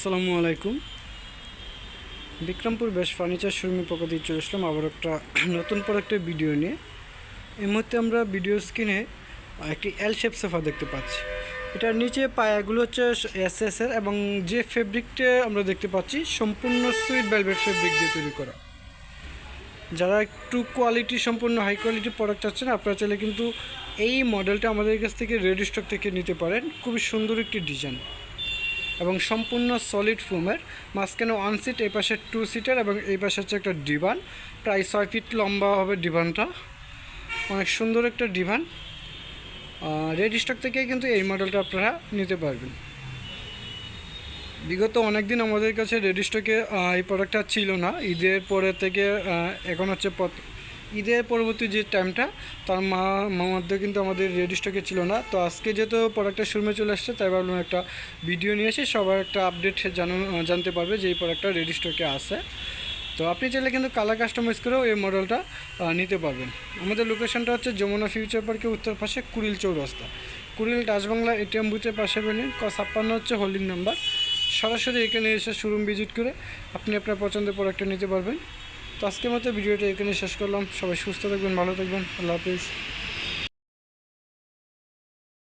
আসসালামু আলাইকুম। বিক্রমপুর বেশ ফার্নিচার শোরুমের পক্ষ দিয়ে চলে আসলাম আবার একটা নতুন প্রোডাক্টের ভিডিও নিয়ে। এই মুহূর্তে আমরা ভিডিও স্ক্রিনে একটি এল শেপ সোফা দেখতে পাচ্ছি। এটার নিচে পায়াগুলো হচ্ছে এস এস এর এবং যে ফেব্রিকটা আমরা দেখতে পাচ্ছি সম্পূর্ণ সুইট ভেলভেট ফেব্রিক দিয়ে তৈরি করা। যারা একটু কোয়ালিটি সম্পূর্ণ হাই কোয়ালিটি প্রোডাক্ট চাচ্ছেন, আপনারা চাইলে কিন্তু এই মডেলটা আমাদের কাছ থেকে রেডি স্টক থেকে নিতে পারেন। খুবই সুন্দর একটি ডিজাইন এবং সম্পূর্ণ সলিড ফোমের মাঝখানে ওয়ান সিট এই পাশে টু সিটের এবং এই পাশে হচ্ছে একটা ডিভান প্রায় ছয় ফিট লম্বা হবে ডিভানটা অনেক সুন্দর একটা ডিভান রেড স্টক থেকে কিন্তু এই মডেলটা আপনারা নিতে পারবেন। বিগত অনেক দিন আমাদের কাছে রেডি স্টকে এই প্রোডাক্টটা ছিল না। ঈদের পরে থেকে এখন হচ্ছে ঈদের পরবর্তী যে টাইমটা তার মা মধ্যে কিন্তু আমাদের রেডি স্টকে ছিল না। তো আজকে যেহেতু প্রোডাক্টটা শোরুমে চলে আসছে, তাই ভাবলাম একটা ভিডিও নিয়ে এসে সবার একটা আপডেট জানো, জানতে পারবে যে এই প্রোডাক্টটা রেডি স্টকে আছে। তো আপনি চাইলে কিন্তু কালার কাস্টমাইজ করেও এই মডেলটা নিতে পারবেন। আমাদের লোকেশনটা হচ্ছে যমুনা ফিউচার পার্কের উত্তর পাশে কুড়িল চৌরাস্তা। কুড়িল ডাচবাংলা এটিএম বুথের পাশে পেলেন ক ছাপ্পান্ন হচ্ছে হোল্ডিং নাম্বার সরাসরি এখানে এসে শোরুম ভিজিট করে আপনি আপনার পছন্দের প্রোডাক্টটা নিতে পারবেন। তো আজকের মতো ভিডিওটা এখানে শেষ করলাম। সবাই সুস্থ থাকবেন ভালো থাকবেন। আল্লাহ হাফিজ।